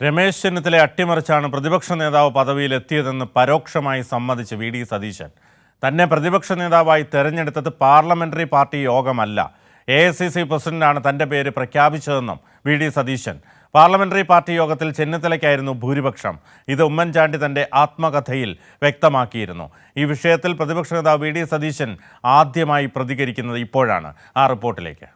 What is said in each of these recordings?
രമേശ് ചെന്നിത്തല അട്ടിമറിച്ചാണ് പ്രതിപക്ഷ നേതാവ് പദവിയിലെത്തിയതെന്ന് പരോക്ഷമായി സമ്മതിച്ച് വി ഡി സതീശൻ. തന്നെ പ്രതിപക്ഷ നേതാവായി തെരഞ്ഞെടുത്തത് പാർലമെന്ററി പാർട്ടി യോഗമല്ല. എ സി സി പ്രസിഡന്റാണ് തന്റെ പേര് പ്രഖ്യാപിച്ചതെന്നും V D Satheesan. Parliamentary party യോഗത്തിൽ ചെന്നിത്തലയ്ക്കായിരുന്നു ഭൂരിപക്ഷം. ഇത് ഉമ്മൻചാണ്ടി തന്റെ ആത്മകഥയിൽ വ്യക്തമാക്കിയിരുന്നു. ഈ വിഷയത്തിൽ പ്രതിപക്ഷ നേതാവ് വി ഡി സതീശൻ ആദ്യമായി പ്രതികരിക്കുന്നത് ഇപ്പോഴാണ്. ആ റിപ്പോർട്ടിലേക്ക്.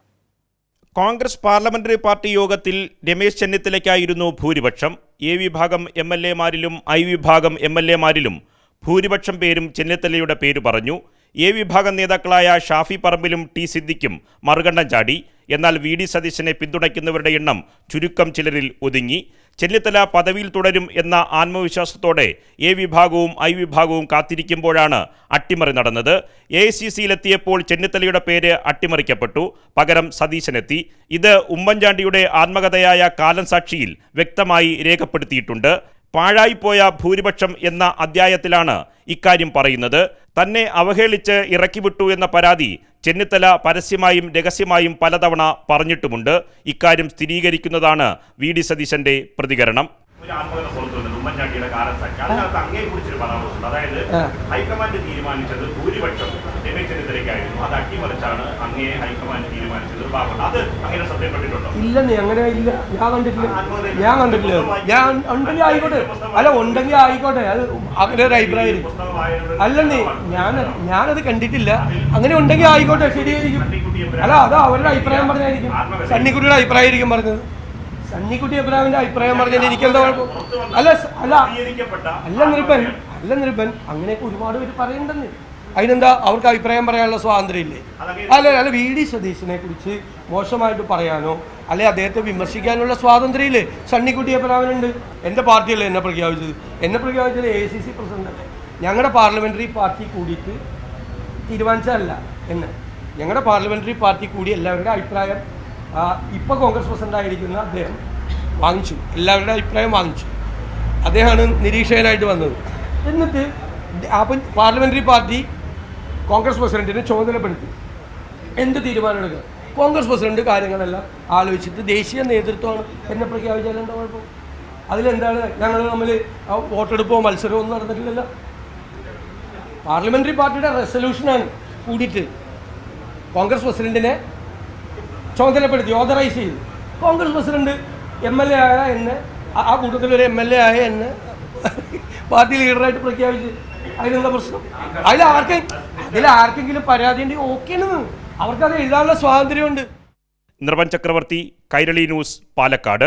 കോൺഗ്രസ് പാർലമെന്ററി പാർട്ടി യോഗത്തിൽ രമേശ് ചെന്നിത്തലയ്ക്കായിരുന്നു ഭൂരിപക്ഷം. എ വിഭാഗം എം എൽ എമാരിലും ഐ വിഭാഗം എം എൽ എമാരിലും ഭൂരിപക്ഷം പേരും ചെന്നിത്തലയുടെ പേര് പറഞ്ഞു. എ വിഭാഗം നേതാക്കളായ ഷാഫി പറമ്പിലും ടി സിദ്ദിഖും മറുകണ്ഠം ചാടി. എന്നാൽ വി ഡി സതീശനെ പിന്തുണയ്ക്കുന്നവരുടെ എണ്ണം ചുരുക്കം ചിലരിൽ ഒതുങ്ങി. ചെന്നിത്തല പദവിയിൽ തുടരും എന്ന ആത്മവിശ്വാസത്തോടെ എ വിഭാഗവും ഐ വിഭാഗവും കാത്തിരിക്കുമ്പോഴാണ് അട്ടിമറി നടന്നത്. എ ഐ സി സിയിലെത്തിയപ്പോൾ ചെന്നിത്തലയുടെ പേര് അട്ടിമറിക്കപ്പെട്ടു. പകരം സതീശനെത്തി. ഇത് ഉമ്മൻചാണ്ടിയുടെ ആത്മകഥയായ കാലം സാക്ഷിയിൽ വ്യക്തമായി രേഖപ്പെടുത്തിയിട്ടുണ്ട്. പാഴായിപ്പോയ ഭൂരിപക്ഷം എന്ന അധ്യായത്തിലാണ് ഇക്കാര്യം പറയുന്നത്. തന്നെ അവഹേളിച്ച് ഇറക്കിവിട്ടു എന്ന പരാതി ചെന്നിത്തല പരസ്യമായും രഹസ്യമായും പലതവണ പറഞ്ഞിട്ടുമുണ്ട്. ഇക്കാര്യം സ്ഥിരീകരിക്കുന്നതാണ് വി ഡി സതീശന്റെ പ്രതികരണം. ഉമ്മൻചാണ്ടിയുടെ കാലസാക്ഷി അതിനകത്ത് അങ്ങേ കുറിച്ചൊരു പരാമർശമുണ്ട്. അതായത് ഹൈക്കമാൻഡ് തീരുമാനിച്ചത് ഭൂരിപക്ഷം രമേശ് ചെന്നിത്തലയ്ക്കായിരുന്നു. അത് അട്ടിമറിച്ചാണ് അങ്ങേ ഹൈക്കമാൻഡ് തീരുമാനിച്ചത്. അത് അങ്ങനെ ശ്രദ്ധയപ്പെട്ടിട്ടുണ്ടോ ഇല്ലെന്നേ അങ്ങനെ ഇല്ല. ഞാൻ കണ്ടിട്ടില്ല. ഞാൻ കണ്ടിട്ടില്ല. ഞാൻ ഉണ്ടെങ്കിൽ ആയിക്കോട്ടെ. അല്ല ഉണ്ടെങ്കിൽ ആയിക്കോട്ടെ. അത് അങ്ങനെ ഒരു അഭിപ്രായം. അല്ലെന്നേ ഞാൻ ഞാനത് കണ്ടിട്ടില്ല. അങ്ങനെ ഉണ്ടെങ്കിൽ ആയിക്കോട്ടെ. ശരിയായിരിക്കും. അല്ല അത് അവരുടെ അഭിപ്രായം പറഞ്ഞായിരിക്കും. സണ്ണിക്കുട്ടിയുടെ അഭിപ്രായം ആയിരിക്കും പറഞ്ഞത്. സണ്ണിക്കുട്ടി എബ്രാമിന്റെ അഭിപ്രായം പറഞ്ഞാൽ എനിക്ക് എന്താ കുഴപ്പം അല്ല അല്ല. അല്ല നിർബൻ. അല്ല നിർബൻ. അങ്ങനെയൊക്കെ ഒരുപാട് പേര് പറയണ്ടെന്ന്. അതിനെന്താ അവർക്ക് അഭിപ്രായം പറയാനുള്ള സ്വാതന്ത്ര്യം ഇല്ലേ അല്ല അല്ല വി ഡി സതീശനെ കുറിച്ച് മോശമായിട്ട് പറയാനോ അല്ലെ അദ്ദേഹത്തെ വിമർശിക്കാനുള്ള സ്വാതന്ത്ര്യം ഇല്ലേ സണ്ണിക്കുട്ടി എബ്രാമിനുണ്ട് എന്റെ പാർട്ടിയല്ലേ എന്നെ പ്രഖ്യാപിച്ചത്? എന്നെ പ്രഖ്യാപിച്ചത് എ സി സി പ്രസിഡന്റ് അല്ലേ ഞങ്ങളുടെ പാർലമെന്ററി പാർട്ടി കൂടിയിട്ട് തീരുമാനിച്ചതല്ല. എന്ന്. ഞങ്ങളുടെ പാർലമെന്ററി പാർട്ടി കൂടി എല്ലാവരുടെ അഭിപ്രായം ആ, ഇപ്പൊ കോൺഗ്രസ് പ്രസിഡന്റ് ആയിരിക്കുന്ന അദ്ദേഹം വാങ്ങിച്ചു. എല്ലാവരുടെ അഭിപ്രായം വാങ്ങിച്ചു. അദ്ദേഹമാണ് നിരീക്ഷകനായിട്ട് വന്നത്. എന്നിട്ട് അപ്പം പാർലമെന്ററി പാർട്ടി കോൺഗ്രസ് പ്രസിഡന്റിനെ ചുമതലപ്പെടുത്തി. എന്ത് തീരുമാനമെടുക്കുക? കോൺഗ്രസ് പ്രസിഡന്റ് കാര്യങ്ങളെല്ലാം ആലോചിച്ചിട്ട് ദേശീയ നേതൃത്വമാണ്. എന്നെ പ്രഖ്യാപിച്ചാൽ എന്താ കുഴപ്പം? അതിലെന്താണ്? ഞങ്ങൾ തമ്മിൽ വോട്ടെടുപ്പോ മത്സരമോ ഒന്നും നടന്നിട്ടില്ലല്ലോ. പാർലമെന്ററി പാർട്ടിയുടെ റെസൊല്യൂഷനാണ് കൂടിയിട്ട് കോൺഗ്രസ് പ്രസിഡന്റിനെ ചുമതലപ്പെടുത്തി ഓതറൈസ് ചെയ്തു. Congress president M L A ആയ എന്നെ ആ- ഒരു എം എൽ എ ആയ എന്നെ പാർട്ടി ലീഡറായിട്ട് പ്രഖ്യാപിച്ച്. അതിനുള്ള പ്രശ്നം? അതിൽ ആർക്കെ അതിൽ ആർക്കെങ്കിലും പരാതി ഉണ്ടെങ്കിൽ ഓക്കെയാണ് അവർക്കത് എഴുതാനുള്ള സ്വാതന്ത്ര്യമുണ്ട്. നിർവൻ ചക്രവർത്തി കൈരളി ന്യൂസ് പാലക്കാട്.